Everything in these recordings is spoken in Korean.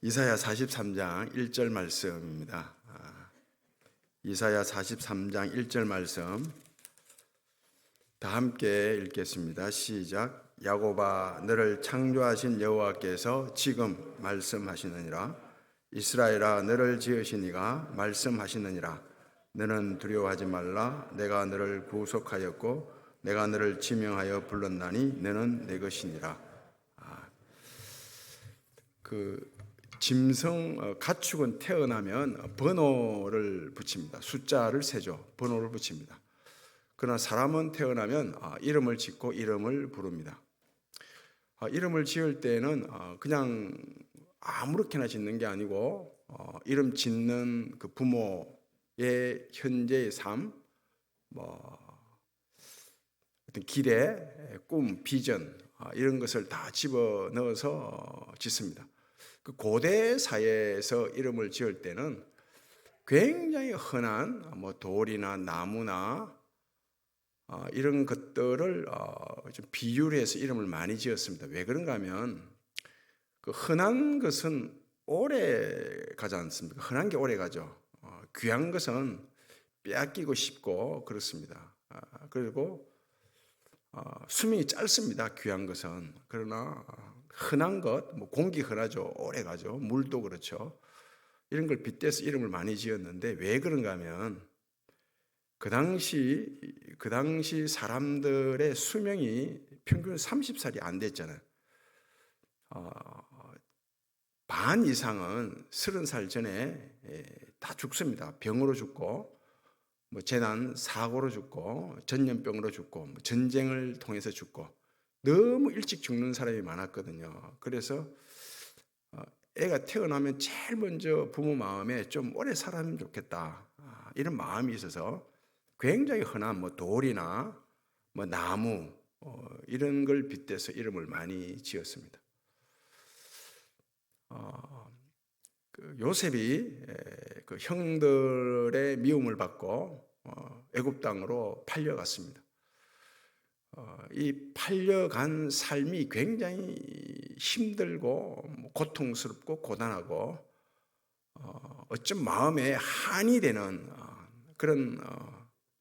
이사야 43장 1절 말씀입니다. 아, 이사야 43장 1절 말씀 다 함께 읽겠습니다. 시작. 야고바 너를 창조하신 여호와께서 지금 말씀하시느니라 이스라엘아 너를 지으신 이가 말씀하시느니라 너는 두려워하지 말라 내가 너를 구속하였고 내가 너를 지명하여 불렀나니 너는 내 것이니라. 아, 그 짐승 어, 가축은 태어나면 번호를 붙입니다. 숫자를 세죠. 번호를 붙입니다. 그러나 사람은 태어나면 아, 이름을 짓고 이름을 부릅니다. 아, 이름을 지을 때는 어, 그냥 아무렇게나 짓는 게 아니고 어, 이름 짓는 그 부모의 현재의 삶, 뭐 어떤 길의 꿈, 비전 아, 이런 것을 다 집어 넣어서 짓습니다. 그 고대 사회에서 이름을 지을 때는 굉장히 흔한 뭐 돌이나 나무나 어, 이런 것들을 어, 좀 비유를 해서 이름을 많이 지었습니다. 왜 그런가 하면 그 흔한 것은 오래 가지 않습니까? 흔한 게 오래 가죠. 어, 귀한 것은 빼앗기고 싶고 그렇습니다. 아, 그리고 수명이 짧습니다. 귀한 것은 그러나 흔한 것, 뭐 공기 흔하죠. 오래 가죠. 물도 그렇죠. 이런 걸 빗대서 이름을 많이 지었는데 왜 그런가 하면 그 당시 그 당시 사람들의 수명이 평균 30살이 안 됐잖아요. 어, 반 이상은 30살 전에 예, 다 죽습니다. 병으로 죽고 뭐 재난 사고로 죽고 전염병으로 죽고 뭐 전쟁을 통해서 죽고 너무 일찍 죽는 사람이 많았거든요. 그래서 어, 애가 태어나면 제일 먼저 부모 마음에 좀 오래 살았으면 좋겠다 아, 이런 마음이 있어서 굉장히 흔한 뭐 돌이나 뭐 나무 어, 이런 걸 빗대서 이름을 많이 지었습니다. 어, 그 요셉이 그 형들의 미움을 받고 어, 애굽 땅으로 팔려갔습니다. 어, 이 팔려간 삶이 굉장히 힘들고 뭐 고통스럽고 고단하고 어, 어쩜 마음에 한이 되는 그런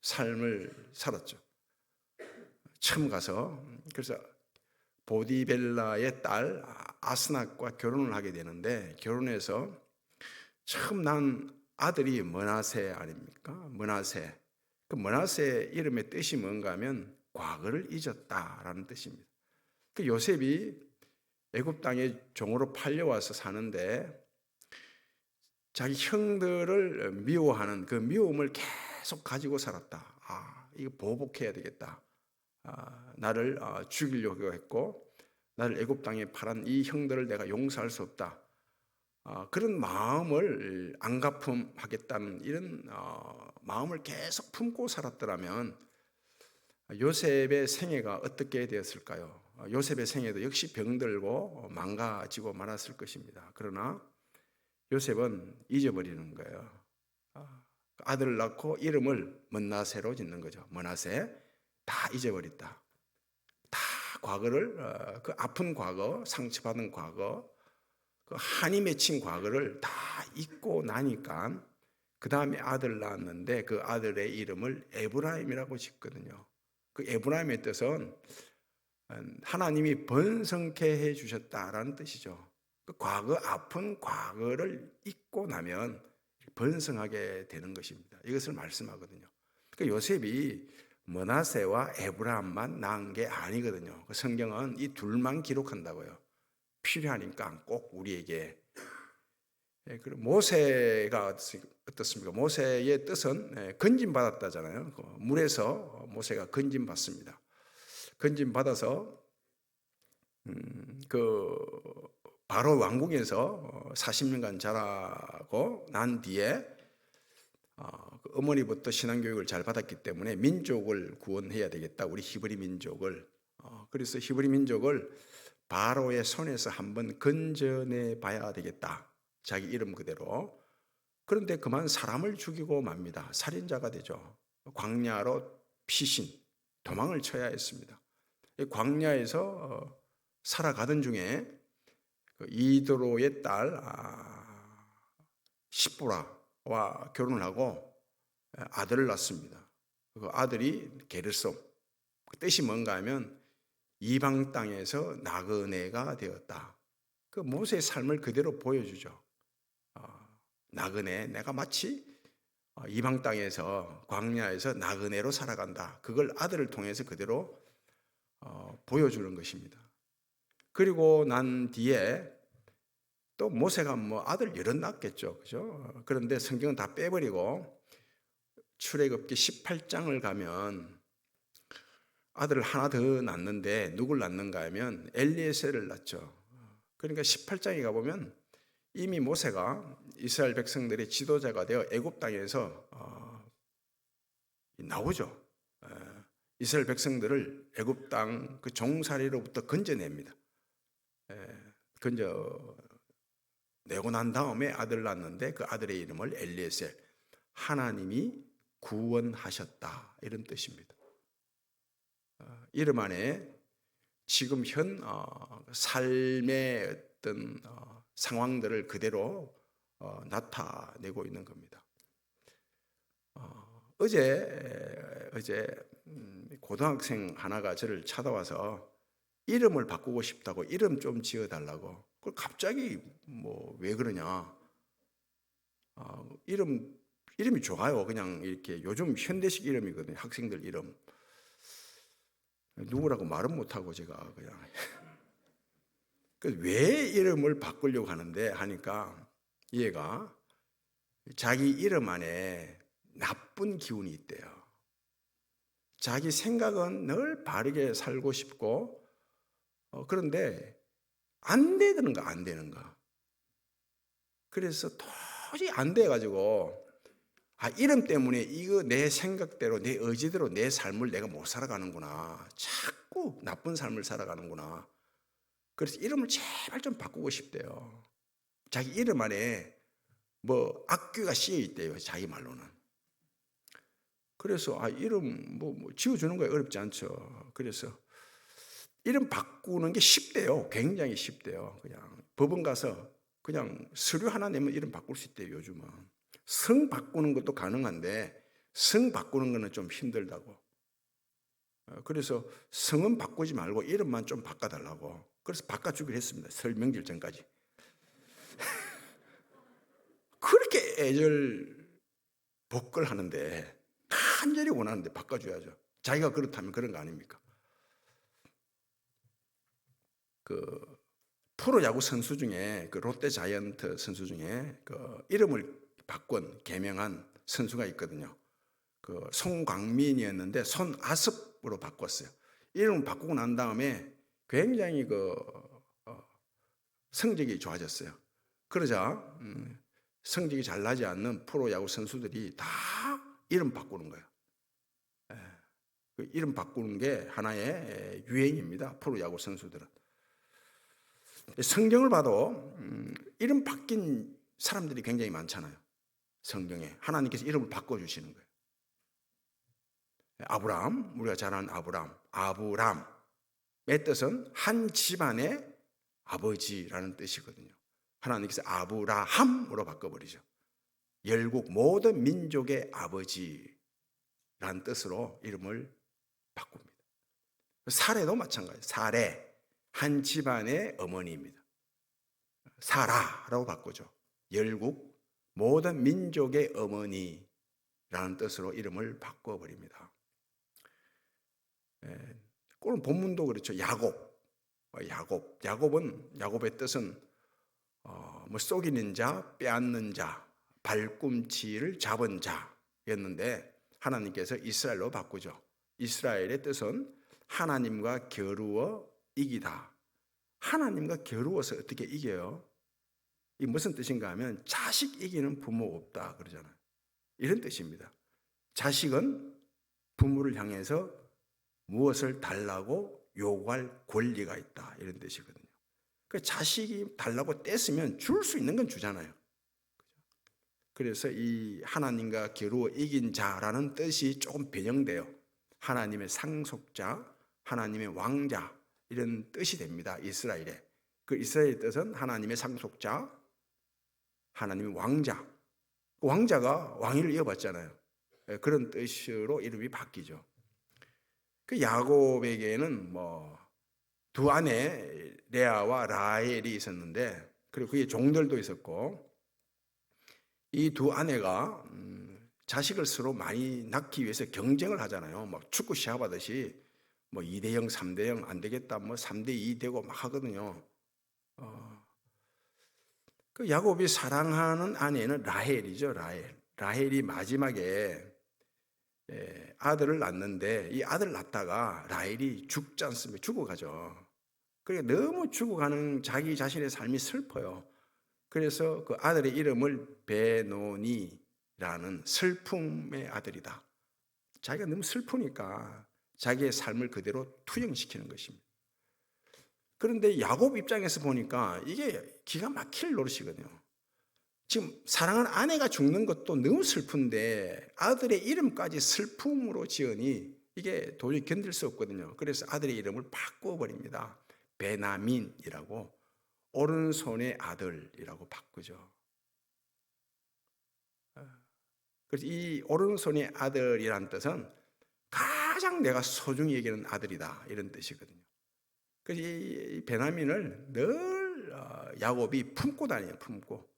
삶을 살았죠. 처음 가서 그래서 보디벨라의 딸 아스낙과 결혼을 하게 되는데 결혼해서 처음 난 아들이 머나세 아닙니까? 머나세. 그 머나세 이름의 뜻이 뭔가 하면 과거를 잊었다라는 뜻입니다. 그 요셉이 애굽 땅에 종으로 팔려와서 사는데 자기 형들을 미워하는 그 미움을 계속 가지고 살았다. 아, 이거 보복해야 되겠다. 아, 나를 아, 죽이려고 했고 나를 애굽 땅에 팔은 이 형들을 내가 용서할 수 없다. 아, 그런 마음을 안 갚음하겠다는 이런 어, 마음을 계속 품고 살았더라면 요셉의 생애가 어떻게 되었을까요? 요셉의 생애도 역시 병들고 망가지고 말았을 것입니다. 그러나 요셉은 잊어버리는 거예요. 아들을 낳고 이름을 먼나세로 짓는 거죠. 머나세 다 잊어버렸다. 다 과거를 어, 그 아픈 과거, 상처받은 과거, 그 한이 맺힌 과거를 다 잊고 나니까 그 다음에 아들 낳았는데 그 아들의 이름을 에브라임이라고 짓거든요. 그 에브라임의 뜻은 하나님이 번성케 해 주셨다라는 뜻이죠. 그 과거 아픈 과거를 잊고 나면 번성하게 되는 것입니다. 이것을 말씀하거든요. 그 요셉이 머나세와 에브라함만 낳은 게 아니거든요. 그 성경은 이 둘만 기록한다고요. 필요하니까 꼭 우리에게. 예, 그리고 모세가 어떻습니까? 모세의 뜻은 예, 건진 받았다잖아요. 그 물에서 모세가 건진 받습니다. 건진 받아서 음, 그 바로 왕궁에서 40년간 어, 자라고 난 뒤에 어, 그 어머니부터 신앙교육을 잘 받았기 때문에 민족을 구원해야 되겠다. 우리 히브리 민족을. 어, 그래서 히브리 민족을 바로의 손에서 한번 건져내 봐야 되겠다. 자기 이름 그대로. 그런데 그만 사람을 죽이고 맙니다. 살인자가 되죠. 광야로 피신, 도망을 쳐야 했습니다. 광야에서 살아가던 중에 그 이드로의 딸 아, 시보라와 결혼을 하고 아들을 낳습니다. 그 아들이 게르솜. 그 뜻이 뭔가 하면 이방 땅에서 나그네가 되었다. 그 모세의 삶을 그대로 보여주죠. 어, 나그네, 내가 마치 어, 이방 땅에서 광야에서 나그네로 살아간다. 그걸 아들을 통해서 그대로 어, 보여주는 것입니다. 그리고 난 뒤에 또 모세가 뭐 아들 여럿 낳겠죠. 그죠? 그런데 성경은 다 빼버리고 출애굽기 18장을 가면 아들을 하나 더 낳는데 누굴 낳는가 하면 엘리에셀을 낳죠. 그러니까 18장에 가보면 이미 모세가 이스라엘 백성들의 지도자가 되어 애굽 땅에서 어, 나오죠. 이스라엘 백성들을 애굽 땅 그 종살이로부터 건져냅니다. 건져 내고 난 다음에 아들 낳는데 그 아들의 이름을 엘리에셀 하나님이 구원하셨다 이런 뜻입니다. 어, 이름 안에 지금 현 어, 삶의 어떤 어, 상황들을 그대로 나타내고 있는 겁니다. 어제 어제 음, 고등학생 하나가 저를 찾아와서 이름을 바꾸고 싶다고 이름 좀 지어달라고. 그걸 갑자기 뭐 왜 그러냐? 이름 이름이 좋아요. 그냥 이렇게 요즘 현대식 이름이거든요. 학생들 이름. 누구라고 말은 못하고 제가 그냥. 왜 이름을 바꾸려고 하는데 하니까 얘가 자기 이름 안에 나쁜 기운이 있대요. 자기 생각은 늘 바르게 살고 싶고, 어, 그런데 안 되는가, 안 되는가. 그래서 도저히 안 돼가지고, 아, 이름 때문에 이거 내 생각대로, 내 의지대로 내 삶을 내가 못 살아가는구나. 자꾸 나쁜 삶을 살아가는구나. 그래서 이름을 제발 좀 바꾸고 싶대요. 자기 이름 안에 뭐 악귀가 씌여 있대요. 자기 말로는. 그래서 아 이름 뭐, 뭐 지어주는 거에 어렵지 않죠. 그래서 이름 바꾸는 게 쉽대요. 굉장히 쉽대요. 그냥 법원 가서 그냥 서류 하나 내면 이름 바꿀 수 있대요. 요즘은. 성 바꾸는 것도 가능한데 성 바꾸는 거는 좀 힘들다고. 어, 그래서 성은 바꾸지 말고 이름만 좀 바꿔달라고. 그래서 바꿔주기로 했습니다. 설명질 전까지. 그렇게 애절 복걸 하는데 간절히 원하는데 바꿔줘야죠. 자기가 그렇다면 그런 거 아닙니까? 그 프로야구 선수 중에 그 롯데 자이언트 선수 중에 그 이름을 바꾼 개명한 선수가 있거든요. 그 송광민이었는데 손아섭으로 바꿨어요. 이름을 바꾸고 난 다음에 굉장히 그 어, 성적이 좋아졌어요. 그러자 음, 성적이 잘 나지 않는 프로야구 선수들이 다 이름 바꾸는 거예요. 예, 그 이름 바꾸는 게 하나의 유행입니다. 프로야구 선수들은. 성경을 봐도 음, 이름 바뀐 사람들이 굉장히 많잖아요. 성경에 하나님께서 이름을 바꿔 주시는 거예요. 아브람, 우리가 잘 아는 아브람, 아브람 의 뜻은 한 집안의 아버지라는 뜻이거든요. 하나님께서 아브라함으로 바꿔버리죠. 열국 모든 민족의 아버지라는 뜻으로 이름을 바꿉니다. 사례도 마찬가지. 사례, 한 집안의 어머니입니다. 사라라고 바꾸죠. 열국 모든 민족의 어머니라는 뜻으로 이름을 바꿔버립니다. 예, 오늘 본문도 그렇죠. 야곱, 어, 야곱, 야곱은 야곱의 뜻은 어, 뭐 쏘기는 자, 빼앗는 자, 발꿈치를 잡은 자였는데 하나님께서 이스라엘로 바꾸죠. 이스라엘의 뜻은 하나님과 겨루어 이기다. 하나님과 겨루어서 어떻게 이겨요? 이 무슨 뜻인가 하면 자식 이기는 부모 없다 그러잖아요. 이런 뜻입니다. 자식은 부모를 향해서 무엇을 달라고 요구할 권리가 있다 이런 뜻이거든요. 그 자식이 달라고 떼으면 줄 수 있는 건 주잖아요. 그래서 이 하나님과 겨루어 이긴 자라는 뜻이 조금 변형돼요. 하나님의 상속자, 하나님의 왕자 이런 뜻이 됩니다. 이스라엘에. 그 이스라엘의 뜻은 하나님의 상속자, 하나님의 왕자. 왕자가 왕위를 이어받잖아요. 예, 그런 뜻으로 이름이 바뀌죠. 그 야곱에게는 뭐 두 아내 레아와 라헬이 있었는데 그리고 그의 종들도 있었고 이 두 아내가 음, 자식을 서로 많이 낳기 위해서 경쟁을 하잖아요. 막 축구 시합 하듯이 뭐 2대 0, 3대 0 안 되겠다. 뭐 3대 2 되고 막 하거든요. 어. 그 야곱이 사랑하는 아내는 라헬이죠. 라헬. 라헬이 마지막에 예, 아들을 낳는데 이 아들 낳다가 라헬이 죽지 않습니다. 죽어가죠. 그러니까 너무 죽어가는 자기 자신의 삶이 슬퍼요. 그래서 그 아들의 이름을 베노니라는 슬픔의 아들이다. 자기가 너무 슬프니까 자기의 삶을 그대로 투영시키는 것입니다. 그런데 야곱 입장에서 보니까 이게 기가 막힐 노릇이거든요. 지금 사랑하는 아내가 죽는 것도 너무 슬픈데 아들의 이름까지 슬픔으로 지으니 이게 도저히 견딜 수 없거든요. 그래서 아들의 이름을 바꾸어 버립니다. 베나민이라고 오른손의 아들이라고 바꾸죠. 그래서 이 오른손의 아들이란 뜻은 가장 내가 소중히 여기는 아들이다 이런 뜻이거든요. 그래서 이 베나민을 늘 어, 야곱이 품고 다녀요, 품고.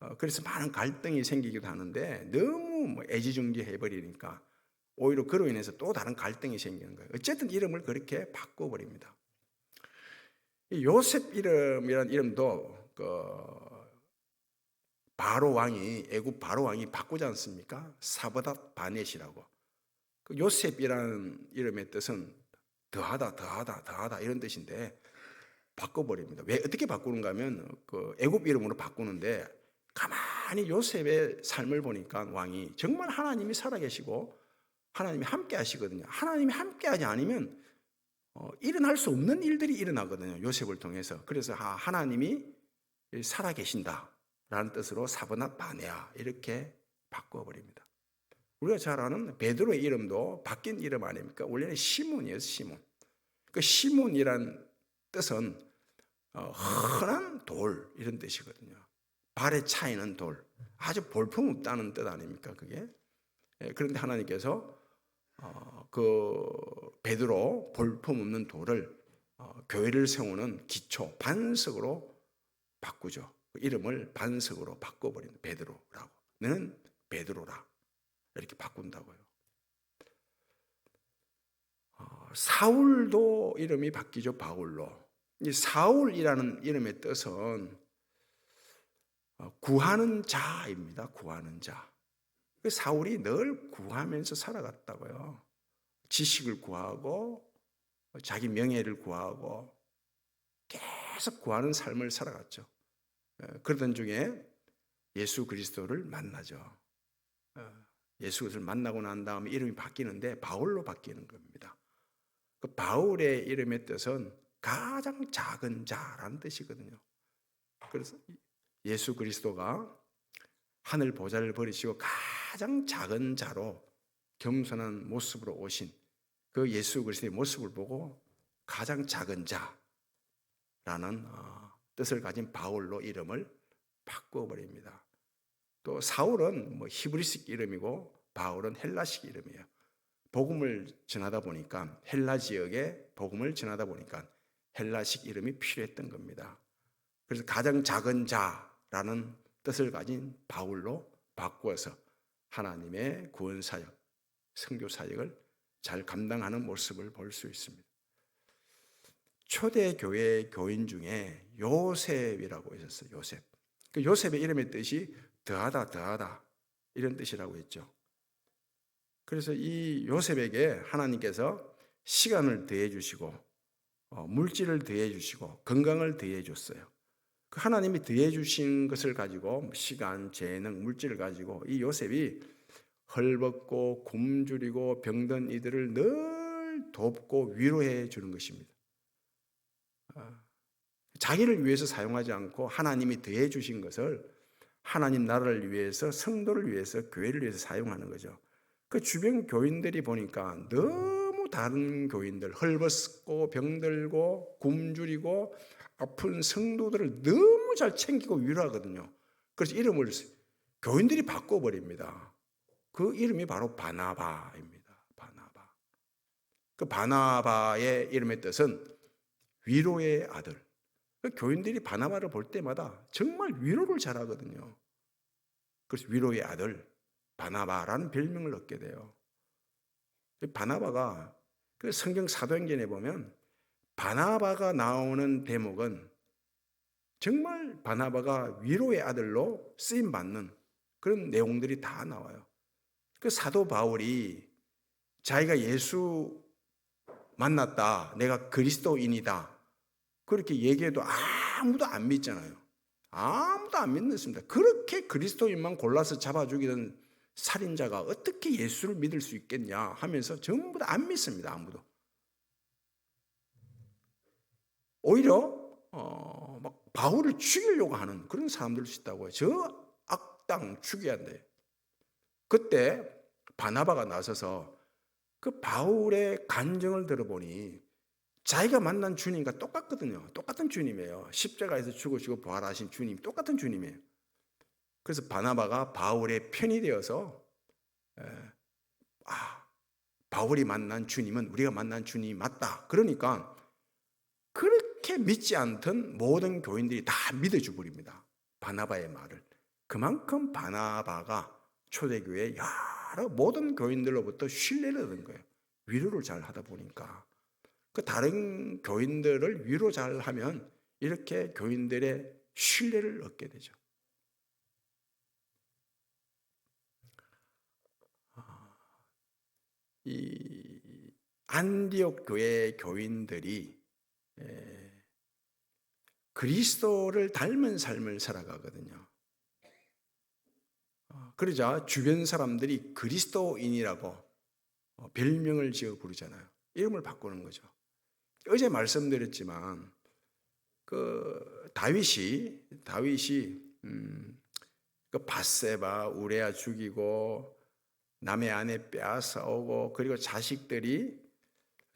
어, 그래서 많은 갈등이 생기기도 하는데 너무 뭐 애지중지해 버리니까 오히려 그로 인해서 또 다른 갈등이 생기는 거예요. 어쨌든 이름을 그렇게 바꿔 버립니다. 요셉 이름이라는 이름도 그 바로 왕이 애굽 바로 왕이 바꾸지 않습니까? 사바닷 바넷이라고. 그 요셉이라는 이름의 뜻은 더하다, 더하다, 더하다 이런 뜻인데 바꿔버립니다. 왜 어떻게 바꾸는가 하면 그 애굽 이름으로 바꾸는데 가만히 요셉의 삶을 보니까 왕이 정말 하나님이 살아계시고 하나님이 함께 하시거든요. 하나님이 함께 하지 않으면 어, 일어날 수 없는 일들이 일어나거든요. 요셉을 통해서. 그래서 아, 하나님이 살아계신다. 라는 뜻으로 사브나 바네아 이렇게 바꿔버립니다. 우리가 잘 아는 베드로의 이름도 바뀐 이름 아닙니까? 원래는 시몬이에요, 시몬. 그 시몬이란 뜻은 어, 흔한 돌 이런 뜻이거든요. 발에 차이는 돌. 아주 볼품 없다는 뜻 아닙니까? 그게. 예, 그런데 하나님께서 어, 그 베드로 볼품 없는 돌을 어, 교회를 세우는 기초 반석으로 바꾸죠. 그 이름을 반석으로 바꿔버린 베드로라고. 너는 베드로라. 이렇게 바꾼다고요. 어, 사울도 이름이 바뀌죠. 바울로. 이 사울이라는 이름의 뜻은 어, 구하는 자입니다. 구하는 자. 그 사울이 늘 구하면서 살아갔다고요. 지식을 구하고 자기 명예를 구하고 계속 구하는 삶을 살아갔죠. 어, 그러던 중에 예수 그리스도를 만나죠. 예수 그리스도를 만나고 난 다음에 이름이 바뀌는데 바울로 바뀌는 겁니다. 그 바울의 이름의 뜻은 가장 작은 자라는 뜻이거든요. 그래서 예수 그리스도가 하늘 보좌를 버리시고 가장 작은 자로 겸손한 모습으로 오신 그 예수 그리스도의 모습을 보고 가장 작은 자라는 어, 뜻을 가진 바울로 이름을 바꾸어 버립니다. 또 사울은 뭐 히브리식 이름이고 바울은 헬라식 이름이에요. 복음을 전하다 보니까 헬라 지역에 복음을 전하다 보니까 헬라식 이름이 필요했던 겁니다. 그래서 가장 작은 자 라는 뜻을 가진 바울로 바꾸어서 하나님의 구원 사역, 선교 사역을 잘 감당하는 모습을 볼 수 있습니다. 초대 교회 교인 중에 요셉이라고 있었어요. 요셉. 그 요셉의 이름의 뜻이 더하다, 더하다 이런 뜻이라고 했죠. 그래서 이 요셉에게 하나님께서 시간을 더해 주시고 어, 물질을 더해 주시고 건강을 더해 줬어요. 그 하나님이 더해 주신 것을 가지고 시간, 재능, 물질을 가지고 이 요셉이 헐벗고 굶주리고 병든 이들을 늘 돕고 위로해 주는 것입니다. 아, 자기를 위해서 사용하지 않고 하나님이 더해 주신 것을 하나님 나라를 위해서 성도를 위해서 교회를 위해서 사용하는 거죠. 그 주변 교인들이 보니까 너무 다른 교인들 헐벗고 병들고 굶주리고 아픈 성도들을 너무 잘 챙기고 위로하거든요. 그래서 이름을 교인들이 바꿔버립니다. 그 이름이 바로 바나바입니다. 바나바. 그 바나바의 이름의 뜻은 위로의 아들. 그 교인들이 바나바를 볼 때마다 정말 위로를 잘하거든요. 그래서 위로의 아들 바나바라는 별명을 얻게 돼요. 바나바가 그 성경 사도행전에 보면 바나바가 나오는 대목은 정말 바나바가 위로의 아들로 쓰임 받는 그런 내용들이 다 나와요. 그 사도 바울이 자기가 예수 만났다. 내가 그리스도인이다. 그렇게 얘기해도 아무도 안 믿잖아요. 아무도 안 믿습니다. 그렇게 그리스도인만 골라서 잡아 죽이던 살인자가 어떻게 예수를 믿을 수 있겠냐 하면서 전부 다 안 믿습니다. 아무도. 오히려 어, 막 바울을 죽이려고 하는 그런 사람들도 있다고요. 저 악당 죽여야 돼. 그때 바나바가 나서서 그 바울의 간증을 들어보니 자기가 만난 주님과 똑같거든요. 똑같은 주님이에요. 십자가에서 죽으시고 부활하신 주님, 똑같은 주님이에요. 그래서 바나바가 바울의 편이 되어서 에, 아 바울이 만난 주님은 우리가 만난 주님이 맞다. 그러니까 그렇게 믿지 않던 모든 교인들이 다 믿어줘 버립니다. 바나바의 말을. 그만큼 바나바가 초대교회 여러 모든 교인들로부터 신뢰를 얻은 거예요. 위로를 잘 하다 보니까. 그 다른 교인들을 위로 잘 하면 이렇게 교인들의 신뢰를 얻게 되죠. 아, 이 안디옥 교회 교인들이 그리스도를 닮은 삶을 살아가거든요. 어, 그러자 주변 사람들이 그리스도인이라고 어, 별명을 지어 부르잖아요. 이름을 바꾸는 거죠. 어제 말씀드렸지만 그 다윗이 다윗이 음, 그 바세바 우레아 죽이고 남의 아내 빼앗아오고 그리고 자식들이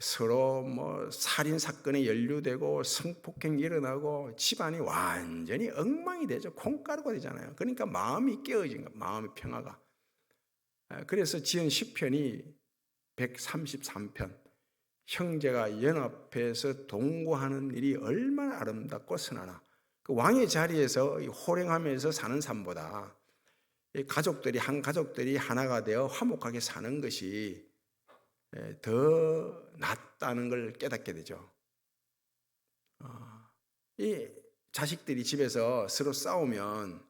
서로 뭐 살인 사건에 연루되고 성폭행이 일어나고 집안이 완전히 엉망이 되죠. 콩가루가 되잖아요. 그러니까 마음이 깨어진 거, 마음의 평화가. 아, 그래서 지은 시편이 133편. 형제가 연합해서 동거하는 일이 얼마나 아름답고 선하나. 그 왕의 자리에서 호령하면서 사는 삶보다 가족들이 한 가족들이 하나가 되어 화목하게 사는 것이 예, 더 낫다는 걸 깨닫게 되죠. 아, 이 자식들이 집에서 서로 싸우면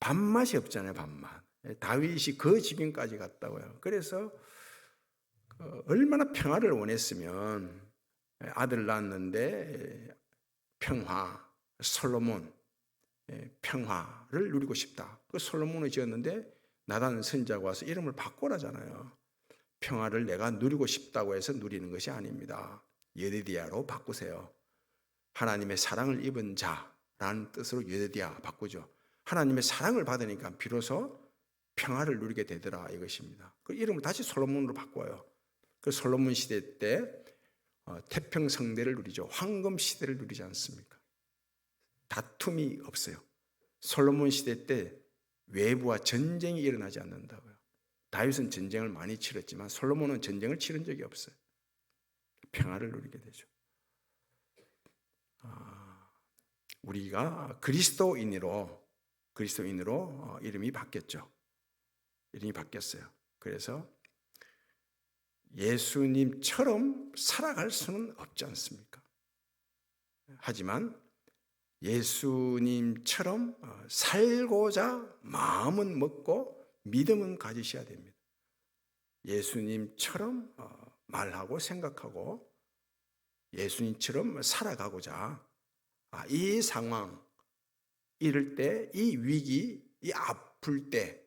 밥맛이 없잖아요, 밥맛. 예, 다윗이 그 지경까지 갔다고요. 그래서 그 얼마나 평화를 원했으면 예, 아들 낳았는데 평화, 솔로몬 평화를 누리고 싶다. 그 솔로몬을 지었는데 나단 선자가 와서 이름을 바꾸라잖아요. 평화를 내가 누리고 싶다고 해서 누리는 것이 아닙니다. 예데디아로 바꾸세요. 하나님의 사랑을 입은 자라는 뜻으로 예데디아 바꾸죠. 하나님의 사랑을 받으니까 비로소 평화를 누리게 되더라 이것입니다. 그 이름을 다시 솔로몬으로 바꿔요. 그 솔로몬 시대 때 어, 태평 성대를 누리죠. 황금 시대를 누리지 않습니까? 다툼이 없어요. 솔로몬 시대 때 외부와 전쟁이 일어나지 않는다고요. 다윗은 전쟁을 많이 치렀지만 솔로몬은 전쟁을 치른 적이 없어요. 평화를 누리게 되죠. 아, 우리가 그리스도인으로 그리스도인으로 어, 이름이 바뀌었죠. 이름이 바뀌었어요. 그래서 예수님처럼 살아갈 수는 없지 않습니까? 하지만 예수님처럼 어, 살고자 마음은 먹고 믿음은 가지셔야 됩니다. 예수님처럼 어, 말하고 생각하고 예수님처럼 살아가고자 아, 이 상황, 이럴 때, 이 위기, 이 아플 때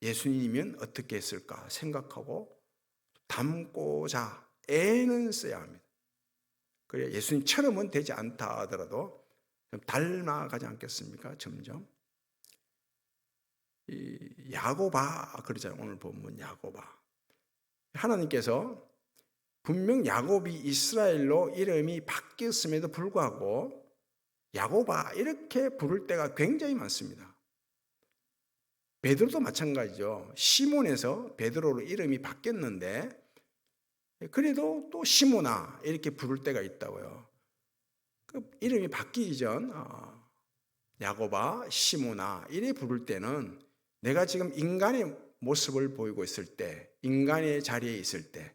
예수님이면 어떻게 했을까 생각하고 담고자 애는 써야 합니다. 그래 예수님처럼은 되지 않다 하더라도 닮아가지 않겠습니까? 점점. 야고바 그러잖아요. 오늘 본문 야고바. 하나님께서 분명 야곱이 이스라엘로 이름이 바뀌었음에도 불구하고 야고바 이렇게 부를 때가 굉장히 많습니다. 베드로도 마찬가지죠. 시몬에서 베드로로 이름이 바뀌었는데 그래도 또 시모나 이렇게 부를 때가 있다고요. 그 이름이 바뀌기 전 어, 야고바, 시모나 이래 부를 때는 내가 지금 인간의 모습을 보이고 있을 때, 인간의 자리에 있을 때,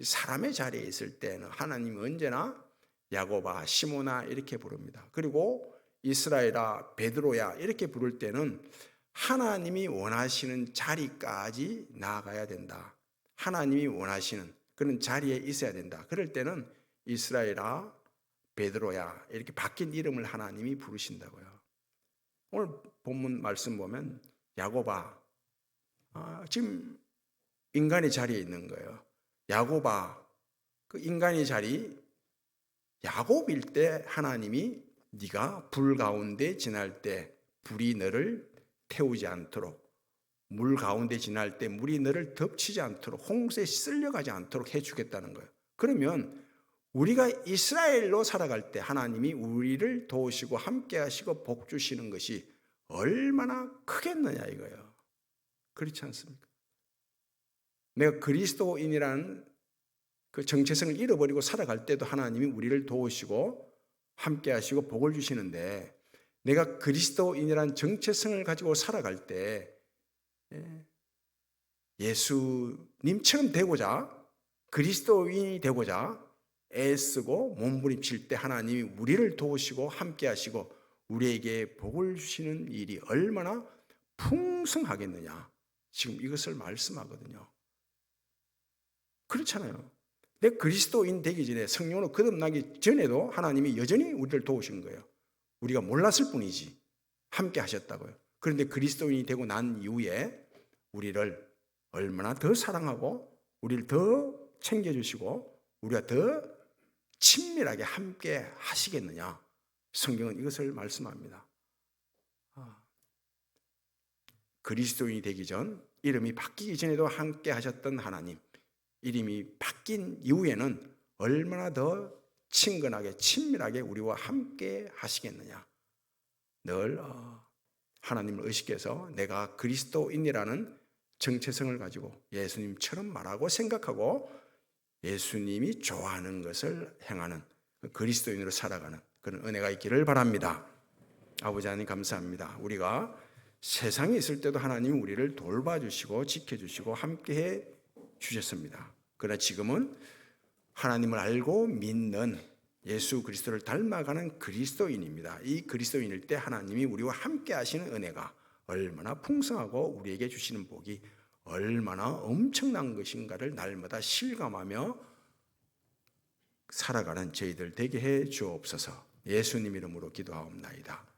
사람의 자리에 있을 때는 하나님이 언제나 야고바, 시모나 이렇게 부릅니다. 그리고 이스라엘아, 베드로야 이렇게 부를 때는 하나님이 원하시는 자리까지 나아가야 된다. 하나님이 원하시는 그런 자리에 있어야 된다. 그럴 때는 이스라엘아, 베드로야 이렇게 바뀐 이름을 하나님이 부르신다고요. 오늘 본문 말씀 보면 야고바 아, 지금 인간의 자리에 있는 거예요. 야고바 그 인간의 자리 야곱일 때 하나님이 네가 불 가운데 지날 때 불이 너를 태우지 않도록 물 가운데 지날 때 물이 너를 덮치지 않도록 홍수에 쓸려가지 않도록 해주겠다는 거예요. 그러면 우리가 이스라엘로 살아갈 때 하나님이 우리를 도우시고 함께 하시고 복 주시는 것이 얼마나 크겠느냐 이거예요. 그렇지 않습니까? 내가 그리스도인이라는 그 정체성을 잃어버리고 살아갈 때도 하나님이 우리를 도우시고 함께 하시고 복을 주시는데 내가 그리스도인이라는 정체성을 가지고 살아갈 때 예, 예수님처럼 되고자 그리스도인이 되고자 애쓰고 몸부림칠 때 하나님이 우리를 도우시고 함께 하시고 우리에게 복을 주시는 일이 얼마나 풍성하겠느냐. 지금 이것을 말씀하거든요. 그렇잖아요. 내 그리스도인 되기 전에 성령으로 거듭나기 전에도 하나님이 여전히 우리를 도우신 거예요. 우리가 몰랐을 뿐이지. 함께 하셨다고요. 그런데 그리스도인이 되고 난 이후에 우리를 얼마나 더 사랑하고 우리를 더 챙겨주시고 우리가 더 친밀하게 함께 하시겠느냐. 성경은 이것을 말씀합니다. 아, 그리스도인이 되기 전 이름이 바뀌기 전에도 함께 하셨던 하나님 이름이 바뀐 이후에는 얼마나 더 친근하게 친밀하게 우리와 함께 하시겠느냐. 늘 어, 하나님을 의식해서 내가 그리스도인이라는 정체성을 가지고 예수님처럼 말하고 생각하고 예수님이 좋아하는 것을 행하는 그리스도인으로 살아가는 그런 은혜가 있기를 바랍니다. 아버지 하나님 감사합니다. 우리가 세상에 있을 때도 하나님이 우리를 돌봐주시고 지켜주시고 함께해 주셨습니다. 그러나 지금은 하나님을 알고 믿는 예수 그리스도를 닮아가는 그리스도인입니다. 이 그리스도인일 때 하나님이 우리와 함께 하시는 은혜가 얼마나 풍성하고 우리에게 주시는 복이 얼마나 엄청난 것인가를 날마다 실감하며 살아가는 저희들 되게 해 주옵소서. 예수님 이름으로 기도하옵나이다.